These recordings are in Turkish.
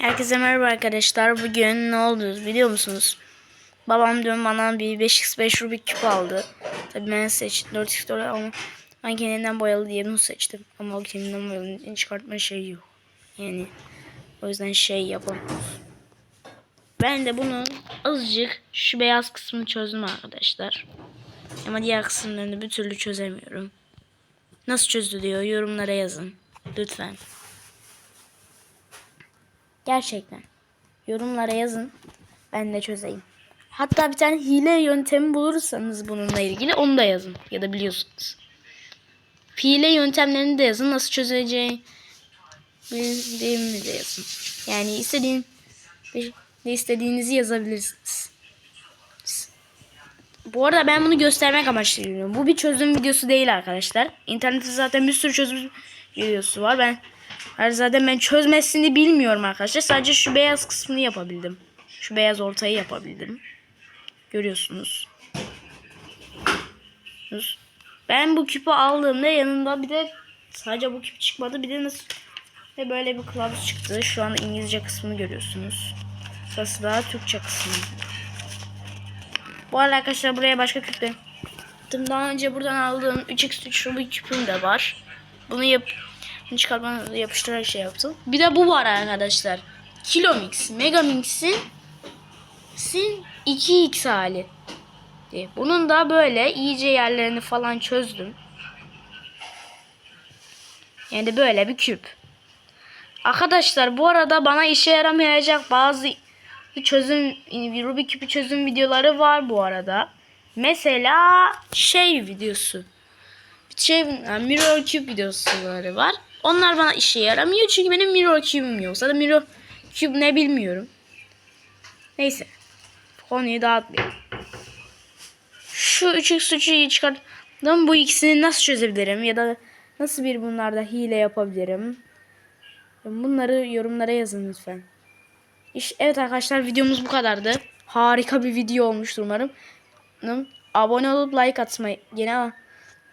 Herkese merhaba arkadaşlar. Bugün ne oldu biliyor musunuz? Babam dün bana bir 5x5 Rubik küp aldı. Tabii ben seçtim 4x dolar ama ben kendinden boyalı diye bunu seçtim. Ama o kendinden boyalı çıkartma şeyi yok. Yani o yüzden şey yapamıyoruz. Ben de bunu azıcık şu beyaz kısmını çözdüm arkadaşlar. Ama diğer kısımlarını bir türlü çözemiyorum. Nasıl çözülüyor yorumlara yazın. Lütfen. Gerçekten. Yorumlara yazın. Ben de çözeyim. Hatta bir tane hile yöntemi bulursanız bununla ilgili onu da yazın. Ya da biliyorsunuz. Hile yöntemlerini de yazın. Nasıl çözeceği bildiğimi de yazın. Yani istediğin ne istediğinizi yazabilirsiniz. Bu arada ben bunu göstermek amaçlı. Bu bir çözüm videosu değil arkadaşlar. İnternette zaten bir sürü çözüm videosu var. Ben her ben çözmesini bilmiyorum arkadaşlar. Sadece şu beyaz kısmını yapabildim. Şu beyaz ortayı yapabildim. Görüyorsunuz. Ben bu küpü aldığımda yanında bir de sadece bu küp çıkmadı. Bir de nasıl ve böyle bir kılavuz çıktı. Şu an İngilizce kısmını görüyorsunuz. Burası da Türkçe kısmı. Bu arada arkadaşlar buraya başka küp de daha önce buradan aldığım 3x3 Rubik küpüm de var. Bunu yap çıkartmanızı yapıştırarak şey yaptım. Bir de bu var arkadaşlar. Kilomix, Megamix'in sin 2x hali. diye. Bunun da böyle iyice yerlerini falan çözdüm. Yani böyle bir küp. Arkadaşlar bu arada bana işe yaramayacak bazı çözüm Rubik küpü çözüm videoları var bu arada. Mesela şey videosu. Şey yani Mirror Cube videoları var. Onlar bana işe yaramıyor çünkü benim Mirror Cube'um yok. Zaten Mirror Cube ne bilmiyorum. Neyse. Konuyu dağıtmayayım. Şu 3x3'ü çıkarttım. Bu ikisini nasıl çözebilirim ya da nasıl bir bunlarda hile yapabilirim? Bunları yorumlara yazın lütfen. Evet arkadaşlar videomuz bu kadardı. Harika bir video olmuştur umarım. Abone olup like atmayı, yine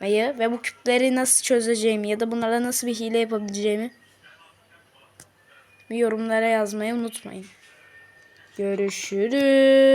atmayı ve bu küpleri nasıl çözeceğimi ya da bunlara nasıl bir hile yapabileceğimi yorumlara yazmayı unutmayın. Görüşürüz.